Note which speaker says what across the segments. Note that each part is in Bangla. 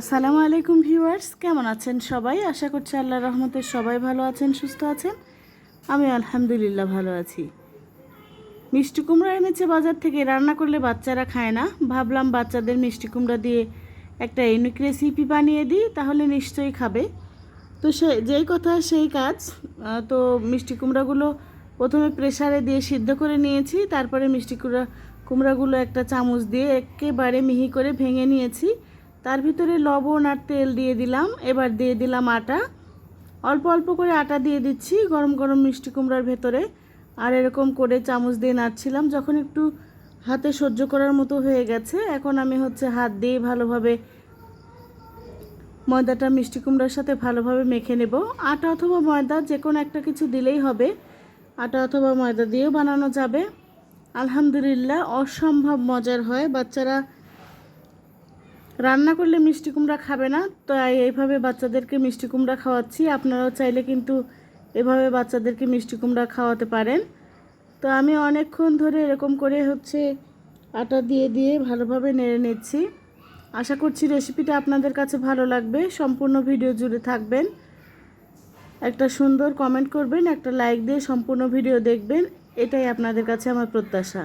Speaker 1: আসসালামু আলাইকুম ভিউয়ার্স, কেমন আছেন সবাই? আশা করছি আল্লাহ রহমতে সবাই ভালো আছেন, সুস্থ আছেন। আমি আলহামদুলিল্লাহ ভালো আছি। মিষ্টি কুমড়া এনেছে বাজার থেকে, রান্না করলে বাচ্চারা খায় না। ভাবলাম বাচ্চাদের মিষ্টি কুমড়া দিয়ে একটা ইউনিক রেসিপি বানিয়ে দিই, তাহলে নিশ্চয়ই খাবে। তো সে, যেই কথা, সেই কাজ। তো মিষ্টি কুমড়াগুলো প্রথমে প্রেসারে দিয়ে সিদ্ধ করে নিয়েছি, তারপরে মিষ্টি কুমড়া কুমড়াগুলো একটা চামচ দিয়ে একেবারে মিহি করে ভেঙে নিয়েছি। তার ভিতরে লবণ আর তেল দিয়ে দিলাম। এবার দিয়ে দিলাম আটা। অল্প অল্প করে আটা দিয়ে দিচ্ছি গরম গরম মিষ্টি কুমড়ার ভেতরে। আর এরকম করে চামচ দিয়ে নাড়ছিলাম। যখন একটু হাতে সহ্য করার মতো হয়ে গেছে, এখন আমি হচ্ছে হাত দিয়ে ভালোভাবে ময়দাটা মিষ্টি কুমড়ার সাথে ভালোভাবে মেখে নেব। আটা অথবা ময়দা যে কোনো একটা কিছু দিলেই হবে। আটা অথবা ময়দা দিয়েও বানানো যাবে। আলহামদুলিল্লাহ, অসম্ভব মজার হয়। বাচ্চারা রান্না করলে মিষ্টি কুমড়া খাবে না, তাই এইভাবে বাচ্চাদেরকে মিষ্টি কুমড়া খাওয়াচ্ছি। আপনারাও চাইলে কিন্তু এভাবে বাচ্চাদেরকে মিষ্টি কুমড়া খাওয়াতে পারেন। তো আমি অনেকক্ষণ ধরে এরকম করে হচ্ছে আটা দিয়ে দিয়ে ভালোভাবে নেড়ে নিচ্ছি। আশা করছি রেসিপিটা আপনাদের কাছে ভালো লাগবে, সম্পূর্ণ ভিডিও জুড়ে থাকবেন। একটা সুন্দর কমেন্ট করবেন, একটা লাইক দিয়ে সম্পূর্ণ ভিডিও দেখবেন, এটাই আপনাদের কাছে আমার প্রত্যাশা।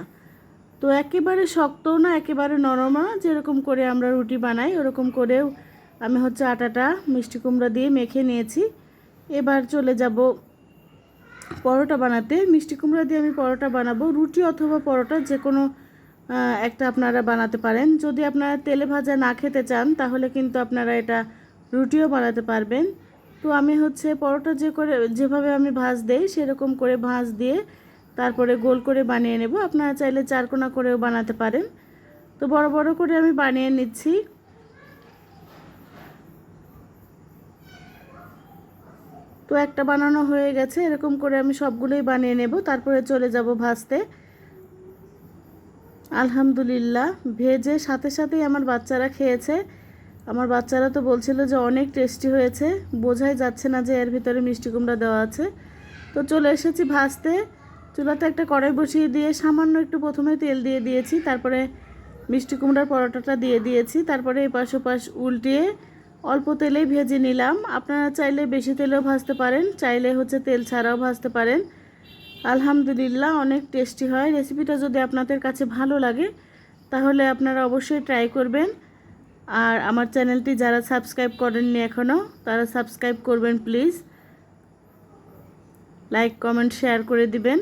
Speaker 1: তো একেবারে শক্তও না, একেবারে নরমও না, যেরকম করে আমরা রুটি বানাই, ওরকম করেও আমি হচ্ছে আটাটা, মিষ্টি কুমড়া দিয়ে মেখে নিয়েছি। এবার চলে যাব পরোটা বানাতে। মিষ্টি কুমড়া দিয়ে আমি পরোটা বানাবো। রুটি অথবা পরোটা যে কোনো একটা আপনারা বানাতে পারেন। যদি আপনারা তেলে ভাজা না খেতে চান, তাহলে কিন্তু আপনারা এটা রুটিও বানাতে পারবেন। তো আমি হচ্ছে পরোটা যে করে, যেভাবে আমি ভাজ দেই, সেরকম করে ভাজ দিয়ে তারপরে গোল করে বানিয়ে নেব। আপনারা চাইলে চারকোনা করেও বানাতে পারেন। তো বড় বড় করে আমি বানিয়ে নিচ্ছি। তো একটা বানানো হয়ে গেছে, এরকম করে আমি সবগুলোই বানিয়ে নেব। তারপরে চলে যাব ভাজতে। আলহামদুলিল্লাহ, ভেজে সাথে সাথেই আমার বাচ্চারা খেয়েছে। আমার বাচ্চারা তো বলছিল যে অনেক টেস্টি হয়েছে। বোঝাই যাচ্ছে না যে এর ভিতরে মিষ্টি কুমড়া দেওয়া আছে। তো চলে এসেছি ভাজতে। চুলাতে একটা কড়াই বসিয়ে দিয়ে সামান্য একটু প্রথমে তেল দিয়ে দিয়েছি, তারপরে মিষ্টি কুমড়ার পরোটাটা দিয়ে দিয়েছি, তারপরে এই পাশ ওপাশ উল্টিয়ে অল্প তেলেই ভেজে নিলাম। আপনারা চাইলে বেশি তেলেও ভাজতে পারেন, চাইলে হচ্ছে তেল ছাড়াও ভাজতে পারেন। আলহামদুলিল্লাহ অনেক টেস্টি হয়। রেসিপিটা যদি আপনাদের কাছে ভালো লাগে, তাহলে আপনারা অবশ্যই ট্রাই করবেন। আর আমার চ্যানেলটি যারা সাবস্ক্রাইব করেননি এখনও তারা সাবস্ক্রাইব করবেন প্লিজ। লাইক, কমেন্ট, শেয়ার করে দিবেন।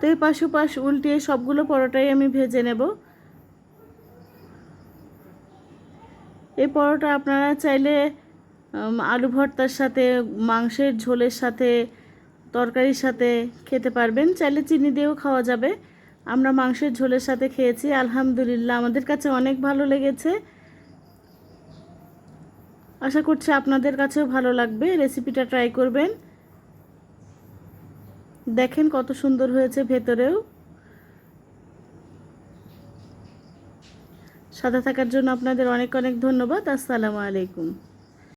Speaker 1: তো এই পাশে পাশ উল্টিয়ে সবগুলো পরোটাই আমি ভেজে নেব। এই পরোটা আপনারা চাইলে আলু ভর্তার সাথে, মাংসের ঝোলের সাথে, তরকারির সাথে খেতে পারবেন। চাইলে চিনি দিয়েও খাওয়া যাবে। আমরা মাংসের ঝোলের সাথে খেয়েছি, আলহামদুলিল্লাহ। আমাদের কাছে অনেক ভালো লেগেছে। আশা করছি আপনাদের কাছেও ভালো লাগবে। রেসিপিটা ট্রাই করবেন। দেখেন কত সুন্দর হয়েছে ভেতরেও। সাদা থাকার জন্য আপনাদের অনেক অনেক ধন্যবাদ। আসসালামু আলাইকুম।